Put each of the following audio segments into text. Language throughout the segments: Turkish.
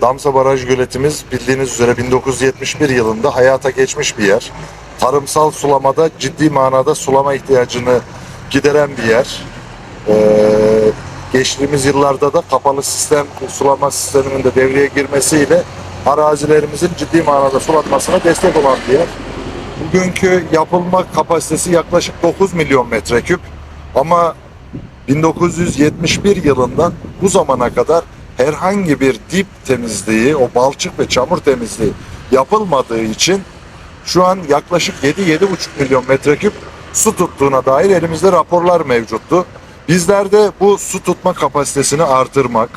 Damsa Baraj Göletimiz bildiğiniz üzere 1971 yılında hayata geçmiş bir yer. Tarımsal sulamada ciddi manada sulama ihtiyacını gideren bir yer. E, geçtiğimiz yıllarda da kapalı sistem sulama sisteminin de devreye girmesiyle arazilerimizin ciddi manada sulanmasına destek olan bir yer. Bugünkü yapılma kapasitesi yaklaşık 9 milyon metreküp ama 1971 yılından bu zamana kadar herhangi bir dip temizliği, o balçık ve çamur temizliği yapılmadığı için şu an yaklaşık 7-7,5 milyon metreküp su tuttuğuna dair elimizde raporlar mevcuttu. Bizler de bu su tutma kapasitesini artırmak,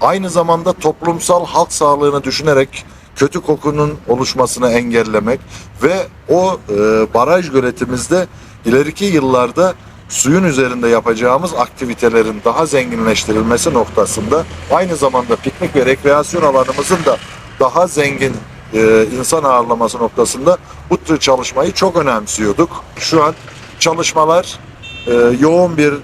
aynı zamanda toplumsal halk sağlığını düşünerek kötü kokunun oluşmasını engellemek ve o e, baraj göletimizde ileriki yıllarda suyun üzerinde yapacağımız aktivitelerin daha zenginleştirilmesi noktasında aynı zamanda piknik ve rekreasyon alanımızın da daha zengin e, insan ağırlaması noktasında bu tür çalışmayı çok önemsiyorduk. Şu an çalışmalar e, yoğun bir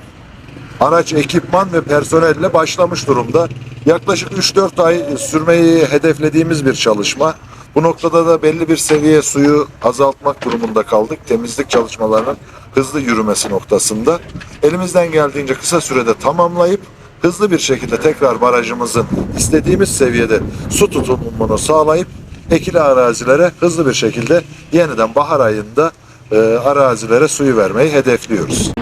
araç, ekipman ve personelle başlamış durumda. Yaklaşık 3-4 ay sürmeyi hedeflediğimiz bir çalışma. Bu noktada da belli bir seviye suyu azaltmak durumunda kaldık. Temizlik çalışmalarının hızlı yürümesi noktasında. Elimizden geldiğince kısa sürede tamamlayıp hızlı bir şekilde tekrar barajımızın istediğimiz seviyede su tutumunu sağlayıp ekili arazilere hızlı bir şekilde yeniden bahar ayında e, arazilere suyu vermeyi hedefliyoruz.